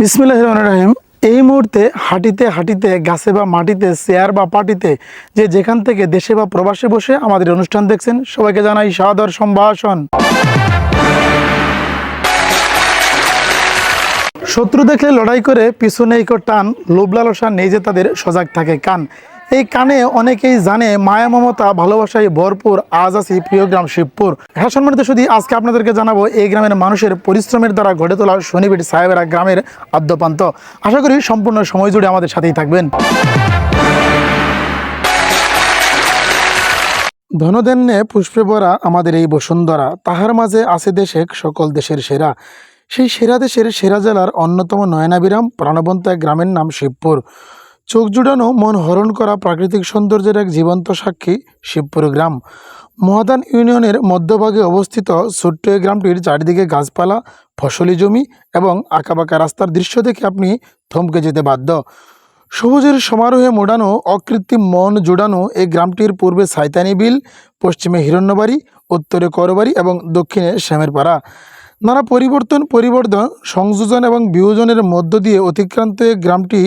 বিসমিল্লাহ রহমান রাহিম। এই মুহূর্তে হাঁটিতে হাঁটিতে, গাছে বা মাটিতে, চেয়ার বা পাটিতে, যে যেখান থেকে দেশে বা প্রবাসে বসে আমাদের অনুষ্ঠান দেখছেন, সবাইকে জানাই সাদর সম্ভাষণ। শত্রু দেখলে লড়াই করে পিছনে ইকো টান, লোভ লালসা নেই যে তাদের সজাগ থাকে কান। এই কানে অনেকেই জানে মায়া, মমতা, ভালোবাসায় ভরপুর আজ আছি প্রিয় গ্রাম শিবপুর। হ্যাঁ সম্মানিত শুধু আজকে আপনাদেরকে জানাব এই গ্রামের মানুষের পরিশ্রমের দ্বারা গড়ে তোলা শনিবিট সাহেবেরা গ্রামের আদ্যপান্ত। আশা করি সম্পূর্ণ সময় জুড়ে আমাদের সাথেই থাকবেন। ধনদেন্নে পুষ্পে ভরা আমাদের এই বসুন্ধরা, তাহার মাঝে আছে দেশে সকল দেশের সেরা। সেই সেরা দেশের সেরা জেলার অন্যতম নয়নাবিরাম প্রাণবন্ত এক গ্রামের নাম শিবপুর। চোখ জুড়ানো মন হরণ করা প্রাকৃতিক সৌন্দর্যের এক জীবন্ত সাক্ষী শিবপুর গ্রাম। মহাদান ইউনিয়নের মধ্যভাগে অবস্থিত ছোট্ট এই গ্রামটির চারিদিকে গাছপালা, ফসলি জমি এবং আঁকাবাঁকা রাস্তার দৃশ্য দেখে আপনি থমকে যেতে বাধ্য। সবুজের সমারোহে মোড়ানো অকৃত্রিম মন জোড়ানো এই গ্রামটির পূর্বে সাইতানি বিল, পশ্চিমে হিরণ্যবাড়ি, উত্তরে করবাড়ি এবং দক্ষিণে শ্যামের পাড়া নানা পরিবর্তন পরিবর্তন সংযোজন এবং বিয়োজনের মধ্য দিয়ে অতিক্রান্ত এই গ্রামটি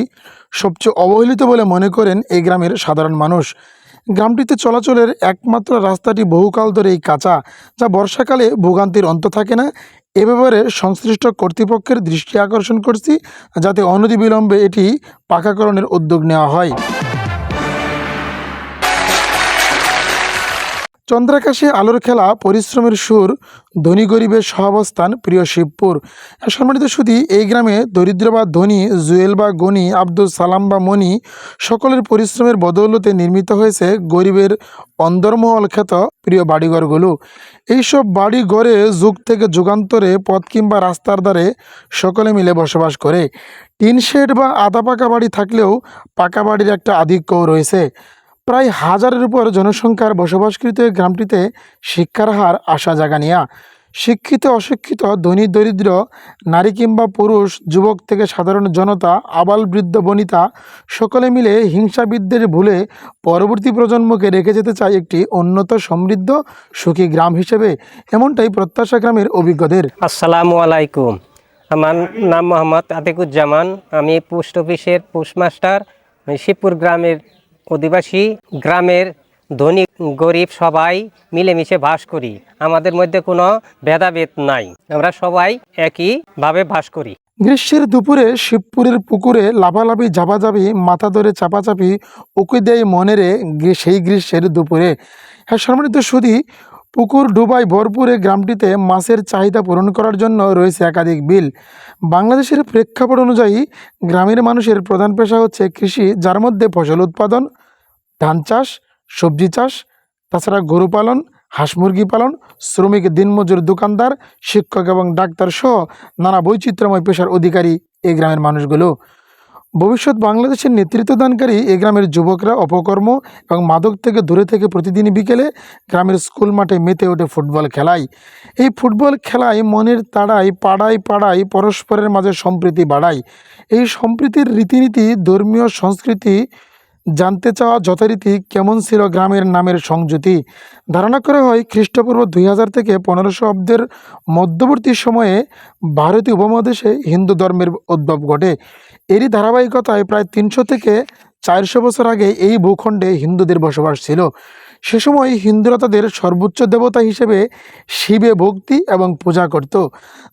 সবচেয়ে অবহেলিত বলে মনে করেন এই গ্রামের সাধারণ মানুষ। গ্রামটিতে চলাচলের একমাত্র রাস্তাটি বহুকাল ধরেই কাঁচা, যা বর্ষাকালে ভোগান্তির অন্ত থাকে না। এ ব্যাপারে সংশ্লিষ্ট কর্তৃপক্ষের দৃষ্টি আকর্ষণ করছি, যাতে অনতিবিলম্বে এটি পাকাকরণের উদ্যোগ নেওয়া হয়। চন্দ্রাকাশে আলোর খেলা, পরিশ্রমের সুর, ধনী গরিবের সহাবস্থান, প্রিয় শিবপুর। সম্মানিত সুদী এই গ্রামে দরিদ্র বা ধনী, জুয়েল বা গনি, আব্দুল সালাম বা মনি সকলের পরিশ্রমের বদৌলতে নির্মিত হয়েছে গরিবের অন্দরমহল খ্যাত প্রিয় বাড়িঘরগুলো। এইসব বাড়ি ঘরে যুগ থেকে যুগান্তরে পথ কিংবা রাস্তার ধারে সকলে মিলে বসবাস করে। টিন শেড বা আধা পাকা বাড়ি থাকলেও পাকা বাড়ির একটা আধিক্যও রয়েছে। প্রায় হাজারের উপর জনসংখ্যার বসবাসকৃত গ্রামটিতে শিক্ষার হার আশা জাগানিয়া। শিক্ষিত, অশিক্ষিত, ধনী, দরিদ্র, নারী কিংবা পুরুষ, যুবক থেকে সাধারণ জনতা, আবাল বৃদ্ধ, বনিতা, সকলে মিলে হিংসাবিদদের ভুলে পরবর্তী প্রজন্মকে রেখে যেতে চায় একটি উন্নত, সমৃদ্ধ, সুখী গ্রাম হিসেবে। এমনটাই প্রত্যাশা গ্রামের অভিজ্ঞদের। আসসালামু আলাইকুম। আমার নাম মোহাম্মদ আতিকুজ্জামান। আমি পোস্ট অফিসের পোস্টমাস্টার শিবপুর গ্রামের অধিবাসী গ্রামের ধনী গরিব সবাই মিলেমিশে বাস করি। আমাদের মধ্যে কোনো ভেদাভেদ নাই। আমরা সবাই একইভাবে বাস করি। গ্রীষ্মের দুপুরে শিবপুরের পুকুরে লাভালাভি যাবা যাবি মাথা ধরে চাপাচাপি উকি দেয় মনেরে সেই গ্রীষ্মের দুপুরে। হ্যাঁ সম্মানিত সুদী পুকুর ডুবাই ভরপুরে গ্রামটিতে মাছের চাহিদা পূরণ করার জন্য রয়েছে একাধিক বিল। বাংলাদেশের প্রেক্ষাপট অনুযায়ী গ্রামের মানুষের প্রধান পেশা হচ্ছে কৃষি, যার মধ্যে ফসল উৎপাদন, ধান চাষ, সবজি চাষ, তাছাড়া গরু পালন, হাঁস মুরগি পালন, শ্রমিক, দিনমজুর দোকানদার, শিক্ষক এবং ডাক্তার সহ নানা বৈচিত্র্যময় পেশার অধিকারী এই গ্রামের মানুষগুলো। ভবিষ্যৎ বাংলাদেশের নেতৃত্বদানকারী এই গ্রামের যুবকরা অপকর্ম এবং মাদক থেকে দূরে থেকে প্রতিদিন বিকেলে গ্রামের স্কুল মাঠে মেতে ওঠে ফুটবল খেলায় এই ফুটবল খেলায় মনের তাড়ায়, পাড়ায় পাড়ায়, পরস্পরের মাঝে সম্প্রীতি বাড়ায়। এই সম্প্রীতির রীতিনীতি ধর্মীয় সংস্কৃতি জানতে চাওয়া যথারীতি কেমন ছিল গ্রামের নামের সংযুতি? ধারণা করা হয়, খ্রিস্টপূর্ব দুই হাজার থেকে পনেরোশো অব্দের মধ্যবর্তী সময়ে ভারতীয় উপমহাদেশে হিন্দু ধর্মের উদ্ভব ঘটে। এরই ধারাবাহিকতায় প্রায় তিনশো থেকে চারশো বছর আগে এই ভূখণ্ডে হিন্দুদের বসবাস ছিল। সে সময় হিন্দুরা তাদের সর্বোচ্চ দেবতা হিসেবে শিবে ভক্তি এবং পূজা করত।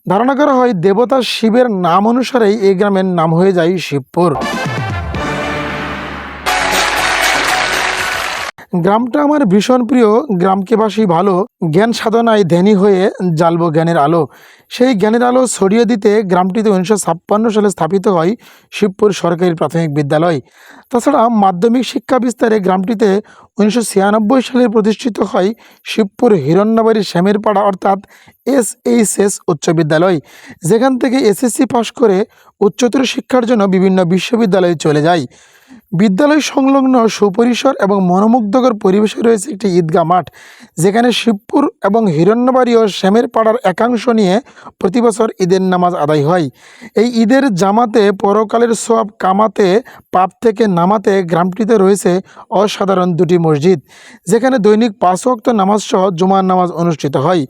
ধারণা করা হয়, দেবতা শিবের নাম অনুসারেই এই গ্রামের নাম হয়ে যায় শিবপুর। গ্রামটা আমার ভীষণ প্রিয়, গ্রামকে বাসী ভালো, জ্ঞান সাধনায় ধ্যানী হয়ে জ্বালবো জ্ঞানের আলো। সেই জ্ঞানের আলো ছড়িয়ে দিতে গ্রামটিতে উনিশশো ছাপ্পান্ন সালে স্থাপিত হয় শিবপুর সরকারি প্রাথমিক বিদ্যালয়। তাছাড়া মাধ্যমিক শিক্ষা বিস্তারে গ্রামটিতে উনিশশো ছিয়ানব্বই সালে প্রতিষ্ঠিত হয় শিবপুর হিরণ্যবাড়ি শ্যামের পাড়া অর্থাৎ এস এইচ এস উচ্চ বিদ্যালয়। যেখান থেকে এসএসসি পাশ করে উচ্চতর শিক্ষার জন্য বিভিন্ন বিশ্ববিদ্যালয়ে চলে যায়। বিদ্যালয় সংলগ্ন সুপরিসর এবং মনোমুগ্ধকর পরিবেশে রয়েছে একটি ঈদগাহ মাঠ, যেখানে শিবপুর এবং হিরণ্যবাড়ি ও শ্যামের পাড়ার একাংশ নিয়ে প্রতি বছর ঈদের নামাজ আদায় হয়। এই ঈদের জামাতে পরকালের সব কামাতে, পাপ থেকে নামাতে গ্রামটিতে রয়েছে অসাধারণ দুটি মসজিদ, যেখানে দৈনিক পাঁচ ওয়াক্ত নামাজ সহ জুমার নামাজ অনুষ্ঠিত হয়।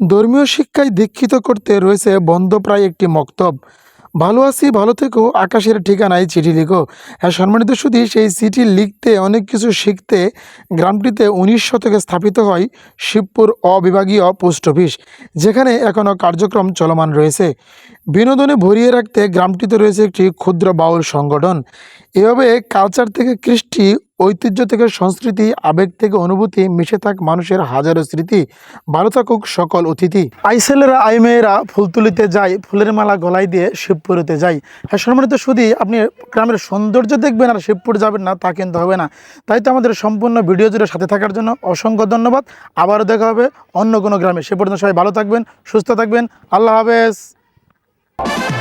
ধর্মীয় শিক্ষায় দীক্ষিত করতে রয়েছে বন্ধ প্রায় একটি মক্তব। ভালো আছি, ভালো থেকো, আকাশের ঠিকানায় চিঠি লিখো। হ্যাঁ সম্মানিত সুদী সেই চিঠি লিখতে, অনেক কিছু শিখতে গ্রামটিতে উনিশ শতকে স্থাপিত হয় শিবপুর অবিভাগীয় পোস্ট অফিস, যেখানে এখনও কার্যক্রম চলমান রয়েছে। বিনোদনে ভরিয়ে রাখতে গ্রামটিতে রয়েছে একটি ক্ষুদ্র বাউল সংগঠন। এভাবে কালচার থেকে কৃষ্টি, ঐতিহ্য থেকে সংস্কৃতি, আবেগ থেকে অনুভূতি মিশে থাক মানুষের হাজারো স্মৃতি। ভালো থাকুক সকল অতিথি। আইসেলেরা আই মেয়েরা, ফুল তুলিতে যায় ফুলের মালা গলায় দিয়ে শিবপুরেতে যায় হ্যাঁ সম্মানিত শুধু আপনি গ্রামের সৌন্দর্য দেখবেন আর শিবপুর যাবেন না, তা কিন্তু হবে না। তাই তো আমাদের সম্পূর্ণ ভিডিও জুড়ে সাথে থাকার জন্য অসংখ্য ধন্যবাদ। আবারও দেখা হবে অন্য কোনো গ্রামে। সে পর্যন্ত সবাই ভালো থাকবেন, সুস্থ থাকবেন। আল্লাহ হাফেজ। Thank you.